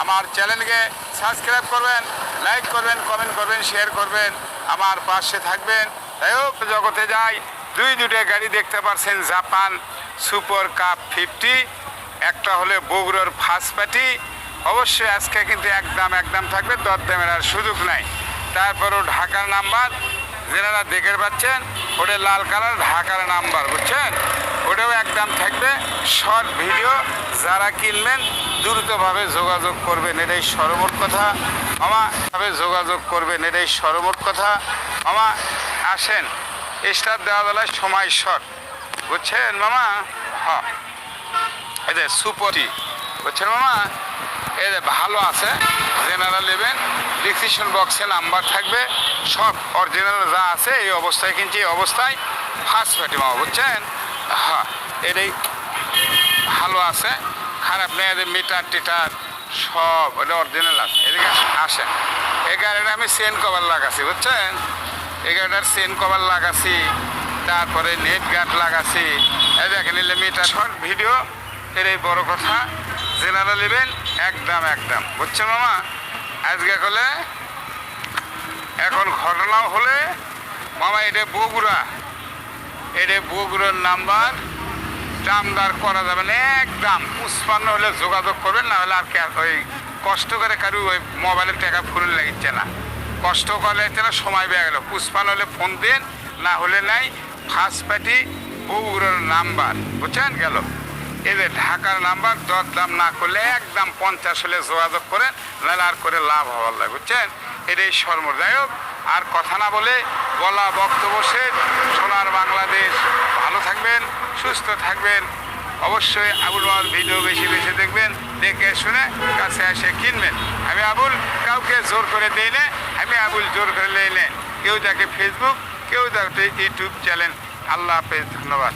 আমার চ্যানেলকে সাবস্ক্রাইব করবেন, লাইক করবেন, কমেন্ট করবেন, শেয়ার করবেন, আমার পাশে থাকবেন। তাই হোক, জগতে যাই, দুই দুটো গাড়ি দেখতে পাচ্ছেন জাপান সুপার কাপ ফিফটি, একটা হলে বগুড়ার ফার্স্ট পার্টি অবশ্যই আজকে কিন্তু একদম একদম থাকবে দরদামের আর সুযোগ নাই। তারপরও ঢাকার নাম্বার যেনারা দেখে পাচ্ছেন, ওটা লাল কালার, ঢাকার নাম্বার, বুঝছেন? ওটাও একদম থাকবে। শর্ট ভিডিও যারা কিনবেন, দ্রুতভাবে যোগাযোগ করবেন, এটাই সরমোট কথা। মামা ভাবে যোগাযোগ করবেন, এটাই সরমোট কথা। মামা, আসেন। স্টার দেওয়া বেলায় সময় শর্ট। বুঝছেন, মামা? হ্যাঁ সুপটি। বুঝছেন, মামা? এই যে ভালো আছে জেনারেল নেবেন। ডিসক্রিপশন বক্সে নাম্বার থাকবে। সব অরিজিনাল যা আছে, এই অবস্থায় কিন্তু এই অবস্থায়। ফার্স্ট পার্টি মামা, বুঝছেন? হ্যাঁ এটাই ভালো আছে। খারাপ নেই এদের মিটার টিটার সব, এটা অরিজিনাল আছে। এদিকে আসেন। এই গাড়িটা আমি চেন কভার লাগাছি, বুঝছেন? এই গাড়িটার চেন কভার লাগাছি, তারপরে নেট গার্ড লাগাছি। এই দেখেন নিলে মিটার শর্ট ভিডিও এর এই বড় কথা। জেনারেল নেবেন একদম একদম। বুঝছেন মামা? আজকে করলে এখন ঘটনাও হলে, মামা, এটা বগুড়া। এটা বগুড়ার নাম্বার। দামদার করা যাবে না, একদম। পুষ্পান্ন হলে যোগাযোগ করবেন, না হলে আর ওই কষ্ট করে কারু ওই মোবাইলের টাকা ফুল লাগিচ্ছে না। কষ্ট করলে না, সময় বেয়ে গেল। পুষ্পান্ন হলে ফোন দিন, না হলে নাই ফার্স্ট পার্টি বগুড়ার নাম্বার। বুঝছেন গেল? এদের ঢাকার নাম্বার দর দাম না করলে একদম পঞ্চাশ হলে যোগাযোগ করেন নাহলে আর করে লাভ হওয়ার লাগে। বুঝছেন? এটাই সর্বদায়ক আর কথা না বলে গলা বক্তব্য শেষ। সোনার বাংলাদেশ। ভালো থাকবেন, সুস্থ থাকবেন। অবশ্যই আবুল মাল ভিডিও বেশি বেশি দেখবেন, দেখে শুনে কাছে এসে কিনবেন। আমি আবুল, কাউকে জোর করে দিই না, আমি আবুল জোর করে দিই না। কেউ দেখে ফেসবুক কেউ দেখে ইউটিউব চ্যানেল আল্লাহ হাফেজ, ধন্যবাদ।